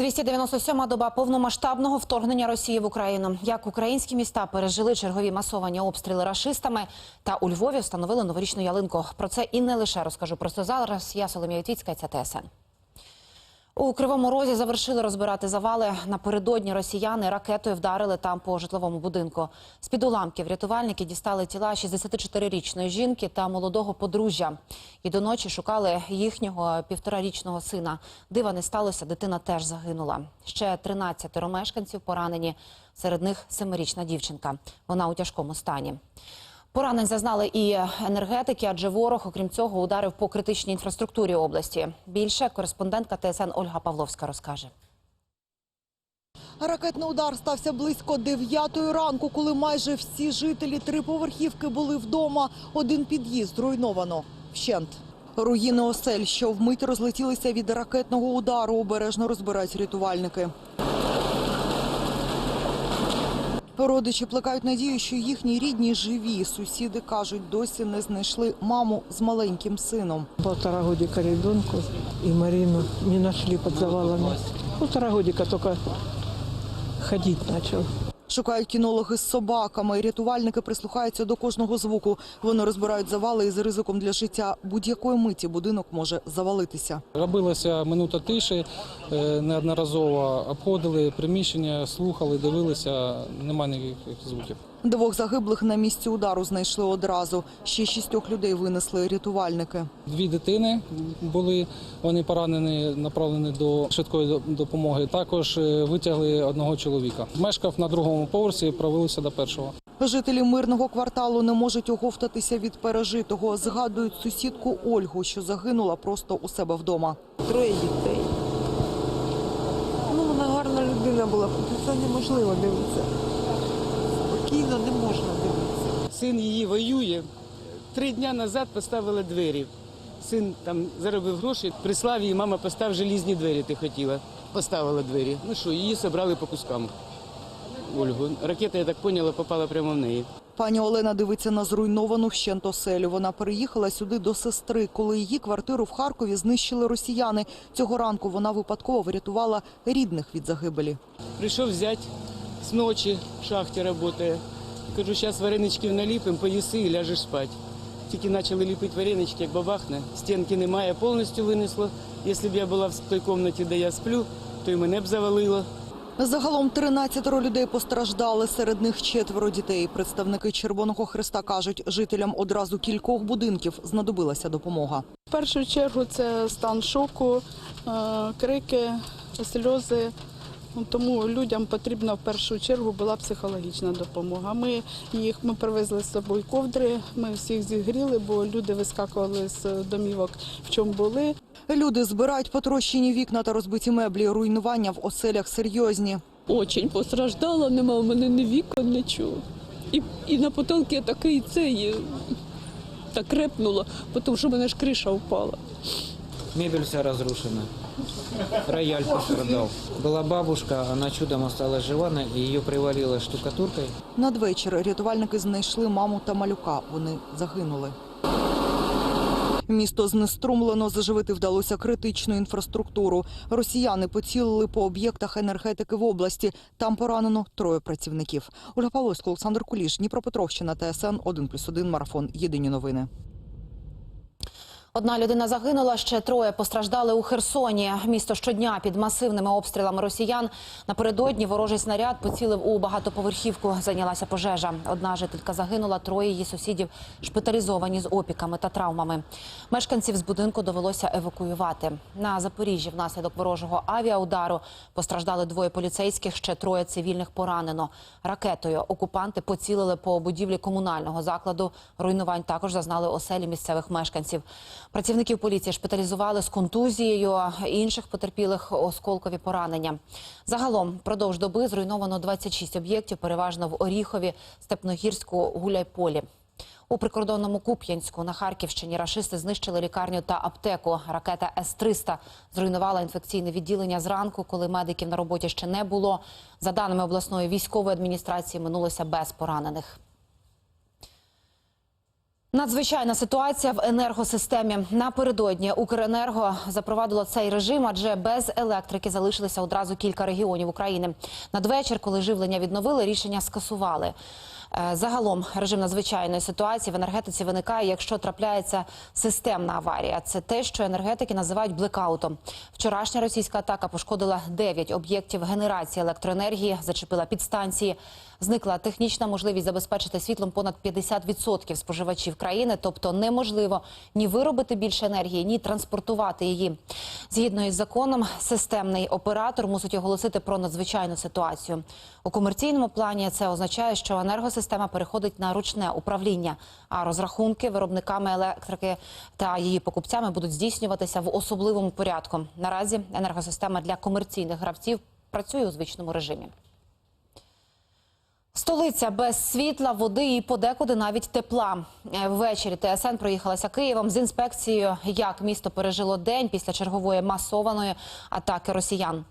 297-ма доба повномасштабного вторгнення Росії в Україну. Як українські міста пережили чергові масовані обстріли рашистами, та у Львові встановили новорічну ялинку. Про це і не лише розкажу. Просто зараз я Соломія Вітвіцька, ця ТСН. У Кривому Розі завершили розбирати завали. Напередодні росіяни ракетою вдарили там по житловому будинку. З-під уламків рятувальники дістали тіла 64-річної жінки та молодого подружжя. І до ночі шукали їхнього півторарічного сина. Дива не сталося, дитина теж загинула. Ще 13 мешканців поранені. Серед них семирічна дівчинка. Вона у тяжкому стані. Поранень зазнали і енергетики, адже ворог, окрім цього, ударив по критичній інфраструктурі області. Більше кореспондентка ТСН Ольга Павловська розкаже. Ракетний удар стався близько 9 ранку, коли майже всі жителі триповерхівки були вдома. Один під'їзд зруйновано. Вщент. Руїни осель, що вмить розлетілися від ракетного удару, обережно розбирають рятувальники. Родичі плекають надію, що їхні рідні живі. Сусіди кажуть, досі не знайшли маму з маленьким сином. Полтора годика ребенку і Марину не знайшли під завалами. Полтора годика тільки ходити начал. Шукають кінологи з собаками. Рятувальники прислухаються до кожного звуку. Вони розбирають завали із ризиком для життя. Будь-якої миті будинок може завалитися. Робилася минута тиші, е, неодноразово обходили приміщення, слухали, дивилися, немає ніяких звуків. Двох загиблих на місці удару знайшли одразу. Ще шістьох людей винесли рятувальники. Дві дитини були, вони поранені, направлені до швидкої допомоги. Також е, витягли одного чоловіка. Мешкав на другому поверсі, провелися до першого. Жителі мирного кварталу не можуть оговтатися від пережитого. Згадують сусідку Ольгу, що загинула просто у себе вдома. Троє дітей. Ну, вона гарна людина була, це неможливо дивитися. Спокійно не можна дивитися. Син її воює. Три дні назад поставили двері. Син там заробив гроші, прислав їй, мама постав желізні двері, ти хотіла. Поставила двері. Ну що, її зібрали по кускам. Ольгу. Ракета, я так поняла, попала прямо в неї. Пані Олена дивиться на зруйновану вщент оселю. Вона переїхала сюди до сестри, коли її квартиру в Харкові знищили росіяни. Цього ранку вона випадково врятувала рідних від загибелі. Прийшов взять з ночі, в шахті працює. Кажу, зараз вареничків наліпимо, поїси і ляжеш спати. Тільки почали ліпити варенички, як бабахне. Стінки немає, повністю винесло. Якщо б я була в той кімнаті, де я сплю, то й мене б завалило. Загалом 13 людей постраждали, серед них четверо дітей. Представники Червоного Христа кажуть, жителям одразу кількох будинків знадобилася допомога. В першу чергу це стан шоку, е, крики, сльози. Ну, Тому людям потрібна в першу чергу була психологічна допомога. Ми їх ми привезли з собою ковдри, ми всіх зігріли, бо люди вискакували з домівок, в чому були. Люди збирають потрощені вікна та розбиті меблі. Руйнування в оселях серйозні. Очень постраждала, нема в мене ні вікон, нічого. І, і на потолки такий цей так репнуло, тому що в мене ж криша впала. Мебель вся разрушена. Рояль пострадал. Была бабушка, она чудом осталась жива, на- ее привалило штукатуркой. Надвечір рятувальники знайшли маму та малюка. Вони загинули. Місто знеструмлено, заживити вдалося критичну інфраструктуру. Росіяни поцілили по об'єктах енергетики в області. Там поранено троє працівників. Ольга Павловська, Олександр Куліш, Дніпропетровщина, ТСН 1+,1, Марафон. Єдині новини. Одна людина загинула, ще троє постраждали у Херсоні. Місто щодня під масивними обстрілами росіян. Напередодні ворожий снаряд поцілив у багатоповерхівку. Зайнялася пожежа. Одна жителька загинула, троє її сусідів шпиталізовані з опіками та травмами. Мешканців з будинку довелося евакуювати. На Запоріжжі внаслідок ворожого авіаудару постраждали двоє поліцейських, ще троє цивільних поранено. Ракетою окупанти поцілили по будівлі комунального закладу. Руйнувань також зазнали оселі місцевих мешканців. Працівників поліції шпиталізували з контузією, інших потерпілих осколкові поранення. Загалом впродовж доби зруйновано 26 об'єктів, переважно в Оріхові, Степногірську, Гуляйполі. У прикордонному Куп'янську на Харківщині рашисти знищили лікарню та аптеку. Ракета С-300 зруйнувала інфекційне відділення зранку, коли медиків на роботі ще не було. За даними обласної військової адміністрації, минулося без поранених. Надзвичайна ситуація в енергосистемі. Напередодні Укренерго запровадило цей режим, адже без електрики залишилися одразу кілька регіонів України. Надвечір, коли живлення відновили, рішення скасували. Е, Загалом режим надзвичайної ситуації в енергетиці виникає, якщо трапляється системна аварія. Це те, що енергетики називають блекаутом. Вчорашня російська атака пошкодила 9 об'єктів генерації електроенергії, зачепила підстанції. Зникла технічна можливість забезпечити світлом понад 50% споживачів країни, тобто неможливо ні виробити більше енергії, ні транспортувати її. Згідно із законом, системний оператор мусить оголосити про надзвичайну ситуацію. У комерційному плані це означає, що енергосистема переходить на ручне управління, а розрахунки виробниками електрики та її покупцями будуть здійснюватися в особливому порядку. Наразі енергосистема для комерційних гравців працює у звичному режимі. Столиця без світла, води і подекуди навіть тепла. Е, Ввечері ТСН проїхалася Києвом з інспекцією, як місто пережило день після чергової масованої атаки росіян.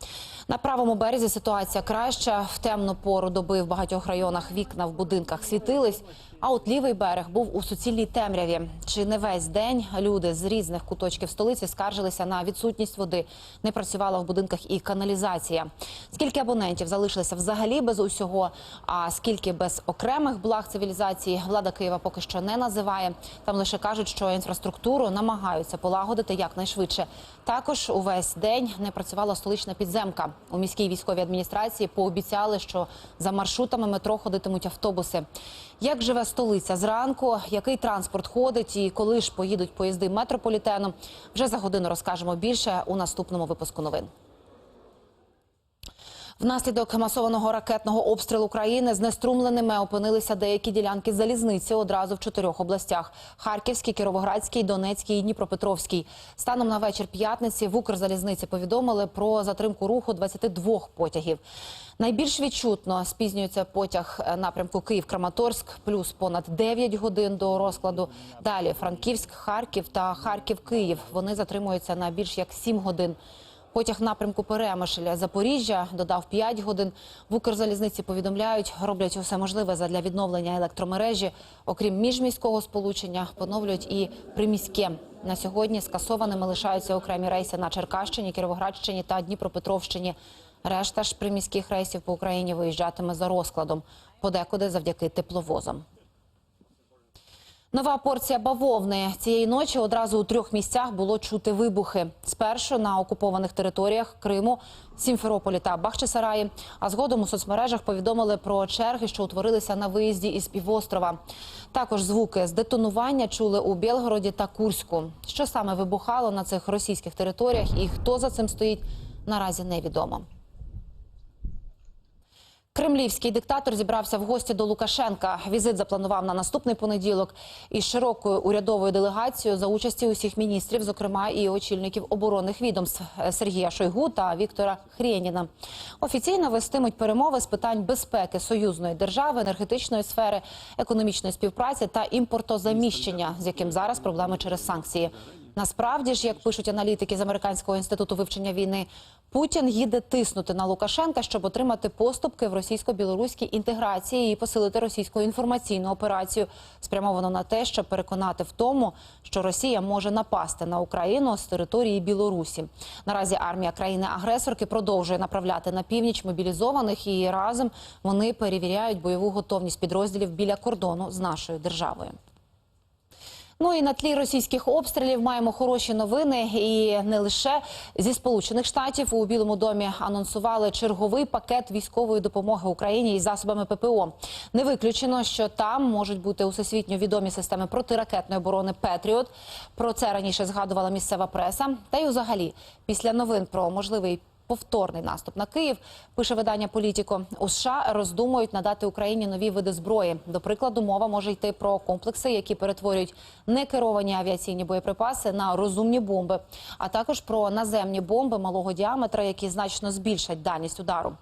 На правому березі ситуація краща. В темну пору доби в багатьох районах вікна в будинках світились. А от лівий берег був у суцільній темряві. Чи не весь день люди з різних куточків столиці скаржилися на відсутність води. Не працювала в будинках і каналізація. Скільки абонентів залишилися взагалі без усього? А скільки без окремих благ цивілізації влада Києва поки що не називає. Там лише кажуть, що інфраструктуру намагаються полагодити якнайшвидше. Також увесь день не працювала столична підземка. У міській військовій адміністрації пообіцяли, що за маршрутами метро ходитимуть автобуси. Як живе столиця зранку? Який транспорт ходить і коли ж поїдуть поїзди метрополітену? Вже за годину розкажемо більше у наступному випуску новин. Внаслідок масованого ракетного обстрілу країни знеструмленими опинилися деякі ділянки залізниці одразу в чотирьох областях: Харківській, Кіровоградській, Донецькій і Дніпропетровській. Станом на вечір п'ятниці в Укрзалізниці повідомили про затримку руху 22 потягів. Найбільш відчутно спізнюється потяг е, напрямку Київ-Краматорськ, плюс понад 9 годин до розкладу. Далі Франківськ, Харків та Харків-Київ. Вони затримуються на більш як 7 годин. Потяг напрямку Перемишль Запоріжжя додав 5 годин. В Укрзалізниці повідомляють, роблять усе можливе задля відновлення електромережі. Окрім міжміського сполучення, поновлюють і приміське. На сьогодні скасованими лишаються окремі рейси на Черкащині, Кіровоградщині та Дніпропетровщині. Решта ж приміських рейсів по Україні виїжджатиме за розкладом, подекуди завдяки тепловозам. Нова порція бавовни цієї ночі одразу у трьох місцях було чути вибухи. Спершу на окупованих територіях Криму, Сімферополі та Бахчисараї. А згодом у соцмережах повідомили про черги, що утворилися на виїзді із півострова. Також звуки з детонування чули у Білгороді та Курську. Що саме вибухало на цих російських територіях і хто за цим стоїть, наразі невідомо. Кремлівський диктатор зібрався в гості до Лукашенка. Візит запланував на наступний понеділок із широкою урядовою делегацією за участі усіх міністрів, зокрема і очільників оборонних відомств Сергія Шойгу та Віктора Хрєніна. Офіційно вестимуть перемови з питань безпеки союзної держави, енергетичної сфери, економічної співпраці та імпортозаміщення, з яким зараз проблеми через санкції. Насправді ж, як пишуть аналітики з американського інституту вивчення війни, Путін їде тиснути на Лукашенка, щоб отримати поступки в російсько-білоруській інтеграції і посилити російську інформаційну операцію, спрямовану на те, щоб переконати в тому, що Росія може напасти на Україну з території Білорусі. Наразі армія країни-агресорки продовжує направляти на північ мобілізованих і разом вони перевіряють бойову готовність підрозділів біля кордону з нашою державою. Ну і на тлі російських обстрілів маємо хороші новини. І не лише зі сполучених штатів у Білому домі анонсували черговий пакет військової допомоги Україні із засобами ППО. Не виключено, що там можуть бути усесвітньо відомі системи протиракетної оборони Петріот. Про це раніше згадувала місцева преса. Та й взагалі, після новин про можливий повторний наступ на Київ, пише видання Політіко. У США роздумують надати Україні нові види зброї. До прикладу, мова може йти про комплекси, які перетворюють некеровані авіаційні боєприпаси на розумні бомби, а також про наземні бомби малого діаметра, які значно збільшать дальність удару.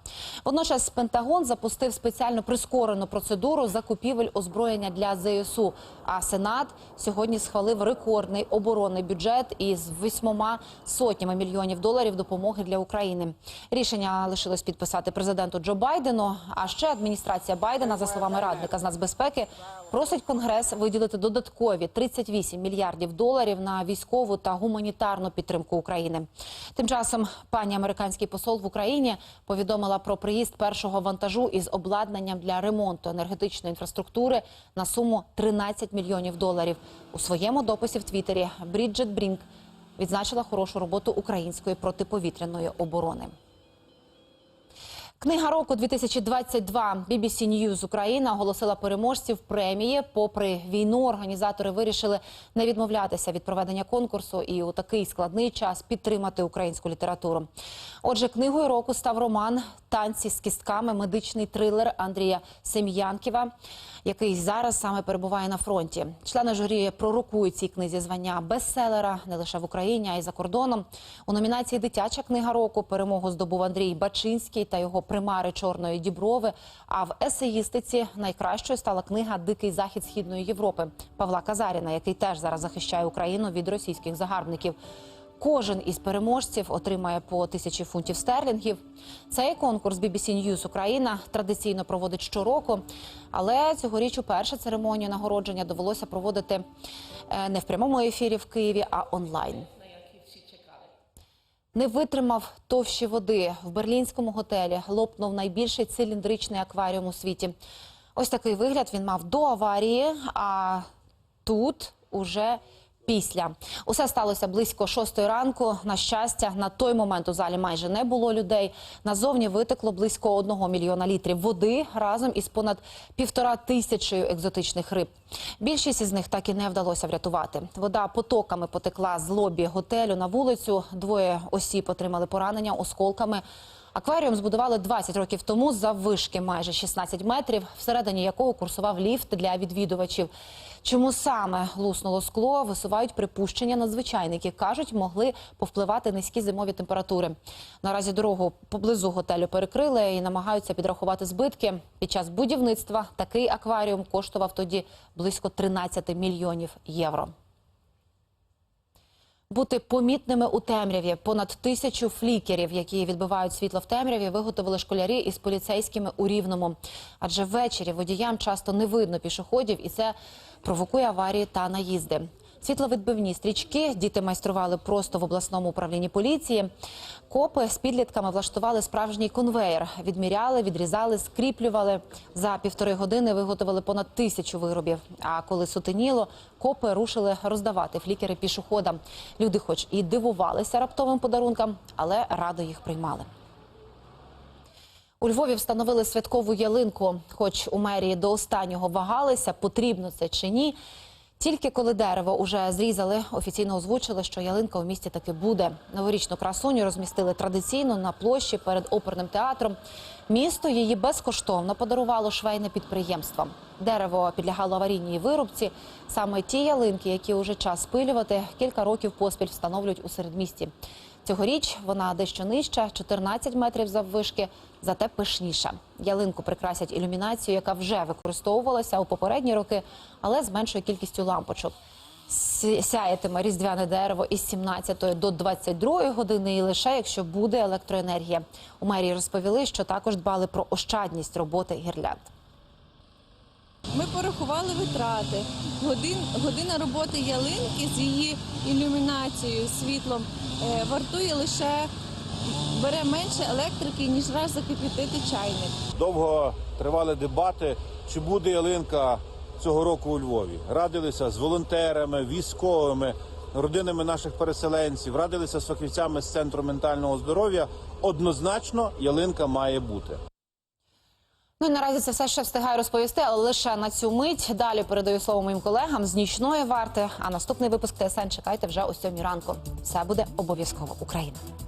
Водночас Пентагон запустив спеціально прискорену процедуру закупівель озброєння для ЗСУ. А Сенат сьогодні схвалив рекордний оборонний бюджет із вісьмома сотнями мільйонів доларів допомоги для України. України. Рішення лишилось підписати президенту Джо Байдену. А ще адміністрація Байдена, за словами радника з нацбезпеки, просить Конгрес виділити додаткові 38 мільярдів доларів на військову та гуманітарну підтримку України. Тим часом пані американський посол в Україні повідомила про приїзд першого вантажу із обладнанням для ремонту енергетичної інфраструктури на суму 13 мільйонів доларів. У своєму дописі в Твіттері Бріджит Брінк відзначила хорошу роботу української протиповітряної оборони. Книга року 2022 BBC News Україна оголосила переможців премії. Попри війну, організатори вирішили не відмовлятися від проведення конкурсу і у такий складний час підтримати українську літературу. Отже, книгою року став роман Танці з кістками, медичний трилер Андрія Сем'янківа, який зараз саме перебуває на фронті. Члени журі пророкують цій книзі звання бестселера не лише в Україні, а й за кордоном. У номінації Дитяча книга року перемогу здобув Андрій Бачинський та його примари чорної діброви. А в есеїстиці найкращою стала книга Дикий захід східної Європи Павла Казаріна, який теж зараз захищає Україну від російських загарбників. Кожен із переможців отримає по тисячі фунтів стерлінгів. Цей конкурс BBC News Україна традиційно проводить щороку, але цьогоріч уперше церемонію нагородження довелося проводити е, не в прямому ефірі в Києві, а онлайн. Не витримав товщі води. В берлінському готелі лопнув найбільший циліндричний акваріум у світі. Ось такий вигляд він мав до аварії, а тут уже після. Усе сталося близько шостої ранку. На щастя, на той момент у залі майже не було людей. Назовні витекло близько одного мільйона літрів води разом із понад півтора тисячею екзотичних риб. Більшість із них так і не вдалося врятувати. Вода потоками потекла з лобі готелю на вулицю. Двоє осіб отримали поранення осколками. Акваріум збудували 20 років тому заввишки майже 16 метрів, всередині якого курсував ліфт для відвідувачів. Чому саме луснуло скло, висувають припущення надзвичайники. Кажуть, могли повпливати низькі зимові температури. Наразі дорогу поблизу готелю перекрили і намагаються підрахувати збитки. Під час будівництва такий акваріум коштував тоді близько 13 мільйонів євро. Бути помітними у темряві. Понад тисячу флікерів, які відбивають світло в темряві, виготовили школярі із поліцейськими у Рівному. Адже ввечері водіям часто не видно пішоходів, і це провокує аварії та наїзди. Світловідбивні стрічки діти майстрували просто в обласному управлінні поліції. Копи з підлітками влаштували справжній конвеєр. Відміряли, відрізали, скріплювали. За півтори години виготовили понад тисячу виробів. А коли сутеніло, копи рушили роздавати флікери пішоходам. Люди, хоч і дивувалися раптовим подарункам, але радо їх приймали. У Львові встановили святкову ялинку. Хоч у мерії до останнього вагалися, потрібно це чи ні. Тільки коли дерево уже зрізали, офіційно озвучили, що ялинка у місті таки буде. Новорічну красуню розмістили традиційно на площі перед оперним театром. Місто її безкоштовно подарувало швейне підприємство. Дерево підлягало аварійній вирубці. Саме ті ялинки, які уже час спилювати, кілька років поспіль встановлюють у середмісті. Цьогоріч вона дещо нижча, 14 метрів заввишки, зате пишніша. Ялинку прикрасять ілюмінацією, яка вже використовувалася у попередні роки, але з меншою кількістю лампочок. Сяятиме різдвяне дерево із 17 до 22 години, і лише якщо буде електроенергія. У мерії розповіли, що також дбали про ощадність роботи гірлянд. Ми порахували витрати. Годин, година роботи ялинки з її ілюмінацією, світлом е, вартує лише бере менше електрики, ніж раз закипятити чайник. Довго тривали дебати, чи буде ялинка цього року у Львові. Радилися з волонтерами, військовими, родинами наших переселенців, радилися з фахівцями з центру ментального здоров'я. Однозначно, ялинка має бути. Ну і наразі це все ще встигаю розповісти, але лише на цю мить. Далі передаю слово моїм колегам з нічної варти. А наступний випуск ТСН чекайте вже о сьомій ранку. Все буде обов'язково Україна.